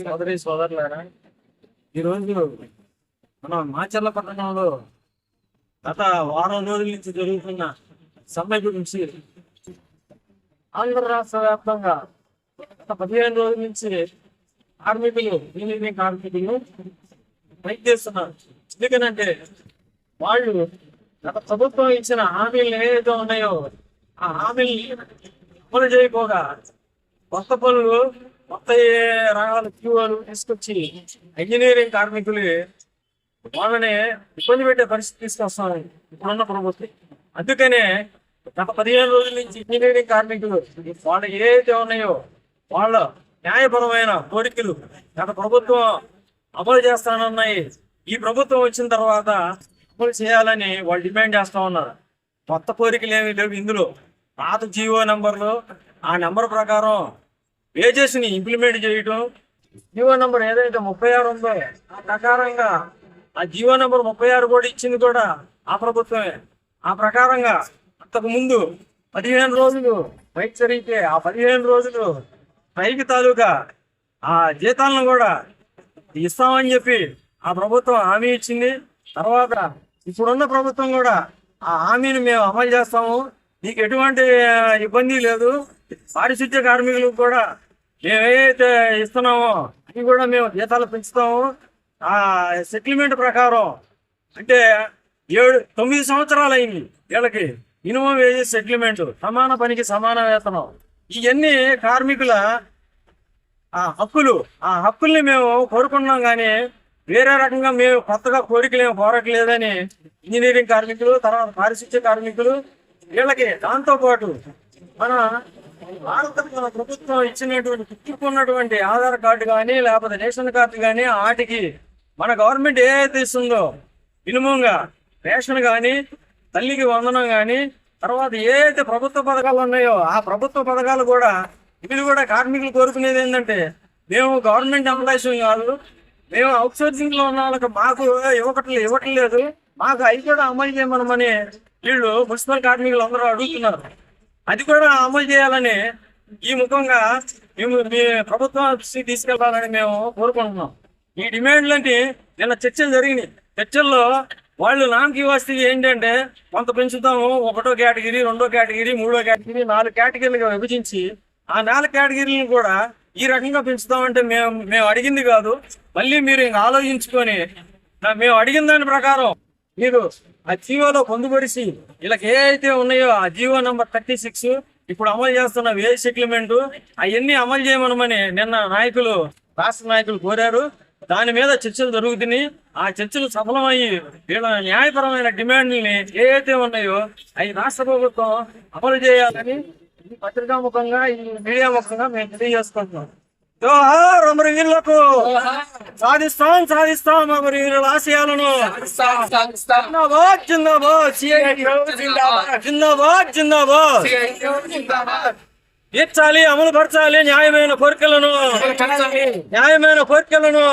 సోదరి సోదరులారా ఈరోజు మన మాచర్ల పట్టణంలో గత వారం రోజుల నుంచి జరుగుతున్న సమ్మె గురించి ఆంధ్ర రాష్ట్ర వ్యాప్తంగా గత పదిహేను రోజుల నుంచి కార్మికులు ఇంజనీరింగ్ కార్మికులు ఫైట్ చేస్తున్నారు ఎందుకనంటే వాళ్ళు గత ప్రభుత్వం ఇచ్చిన హామీలు ఏదైతే ఉన్నాయో ఆ హామీల్ని అమలు చేయకపోగా కొత్త పనులు కొత్త రకాల క్యూలు తీసుకొచ్చి ఇంజనీరింగ్ కార్మికులు వాళ్ళని ఇబ్బంది పెట్టే పరిస్థితి తీసుకొస్తాం ఇప్పుడున్న ప్రభుత్వం. అందుకనే గత పదిహేను రోజుల నుంచి ఇంజనీరింగ్ కార్మికులు వాళ్ళు ఏదైతే ఉన్నాయో వాళ్ళ న్యాయపరమైన కోరికలు గత ప్రభుత్వం అమలు చేస్తానన్నాయి. ఈ ప్రభుత్వం వచ్చిన తర్వాత అమలు చేయాలని వాళ్ళు డిమాండ్ చేస్తా ఉన్నారు. కొత్త కోరికలు ఏమీ లేవు ఇందులో. పాత జీవో నెంబర్లు ఆ నెంబర్ ప్రకారం వేజెస్ని ఇంప్లిమెంట్ చేయటం. జీవో నంబర్ ఏదైతే ముప్పై ఆరు ఉందో ఆ ప్రకారంగా ఆ జీవో నంబర్ ముప్పై ఆరు కూడా ఇచ్చింది కూడా ఆ ప్రభుత్వమే. ఆ ప్రకారంగా అంతకు ముందు పదిహేను రోజులు బయట జరిగితే ఆ పదిహేను రోజులు పైకి తాలూకా ఆ జీతాలను కూడా ఇస్తామని చెప్పి ఆ ప్రభుత్వం హామీ ఇచ్చింది. తర్వాత ఇప్పుడున్న ప్రభుత్వం కూడా ఆ హామీని మేము అమలు చేస్తాము. నీకు ఎటువంటి ఇబ్బంది లేదు. పారిశుద్ధ్య కార్మికులకు కూడా మేము ఏదైతే ఇస్తున్నామో అవి కూడా మేము జీతాలు పెంచుతాము. ఆ సెటిల్మెంట్ ప్రకారం అంటే ఏడు తొమ్మిది సంవత్సరాలు అయింది వీళ్ళకి మినిమం వేజెస్ సెటిల్మెంట్ సమాన పనికి సమాన వేతనం. ఇవన్నీ కార్మికుల ఆ హక్కులు ఆ హక్కుల్ని మేము కోరుకున్నాం కానీ వేరే రకంగా మేము కొత్తగా కోరికలు కోరట్లేదని ఇంజనీరింగ్ కార్మికులు తర్వాత పారిశుద్ధ్య కార్మికులు వీళ్ళకి దాంతోపాటు మన భారత ప్రభుత్వం ఇచ్చినటువంటి పుట్టుకున్నటువంటి ఆధార్ కార్డు కానీ లేకపోతే రేషన్ కార్డు కానీ వాటికి మన గవర్నమెంట్ ఏదైతే ఇస్తుందో మినిమంగా రేషన్ కానీ తల్లికి వందనం కానీ తర్వాత ఏదైతే ప్రభుత్వ పథకాలు ఉన్నాయో ఆ ప్రభుత్వ పథకాలు కూడా ఇవి కూడా కార్మికులు కోరుకునేది ఏంటంటే మేము గవర్నమెంట్ ఎంప్లాయీస్ కాదు మేము అవుట్ సోర్సింగ్లో ఉన్న వాళ్ళకి మాకు ఇవ్వకట్లు ఇవ్వట్లేదు మాకు అవి కూడా అమలు చేయమనమని వీళ్ళు మున్సిపల్ కార్మికులు అందరూ అడుగుతున్నారు. అది కూడా అమలు చేయాలని ఈ ముఖంగా మేము మీ ప్రభుత్వం తీసుకెళ్ళాలని మేము కోరుకుంటున్నాం. ఈ డిమాండ్లంటే నిన్న చర్చలు జరిగినాయి. చర్చల్లో వాళ్ళు నామకి వస్తే ఏంటంటే కొంత పెంచుతాము ఒకటో కేటగిరీ రెండో కేటగిరీ మూడో కేటగిరీ నాలుగు కేటగిరీలుగా విభజించి ఆ నాలుగు కేటగిరీలను కూడా ఈ రకంగా పెంచుతామంటే మేము మేము అడిగింది కాదు. మళ్ళీ మీరు ఇంకా ఆలోచించుకొని మేము అడిగిన దాని ప్రకారం మీరు ఆ జీవోలో పొందుపరిచి వీళ్ళకి ఏ అయితే ఉన్నాయో ఆ జీవో నంబర్ థర్టీ సిక్స్ ఇప్పుడు అమలు చేస్తున్న వేజ్ సెటిల్మెంట్ అవన్నీ అమలు చేయమనమని నిన్న నాయకులు రాష్ట్ర నాయకులు కోరారు. దాని మీద చర్చలు జరుగుతున్నాయి. ఆ చర్చలు సఫలమయ్యి వీళ్ళ న్యాయపరమైన డిమాండ్ని ఏ ఉన్నాయో అవి రాష్ట్ర ప్రభుత్వం అమలు చేయాలని ఈ పత్రికా ముఖంగా ఈ మీడియా ముఖంగా మేము తెలియజేసుకుంటున్నాం. జోహార్ అమరవీరులకు సాధిస్తాం సాధిస్తాం అమరవీరుల ఆశయాలను. జిందాబాద్ జిందాబాద్. జిందాబాద్. జిందాబాద్ తీర్చాలి అమలు పరచాలి న్యాయమైన కోరికలను. న్యాయమైన కోరికలను.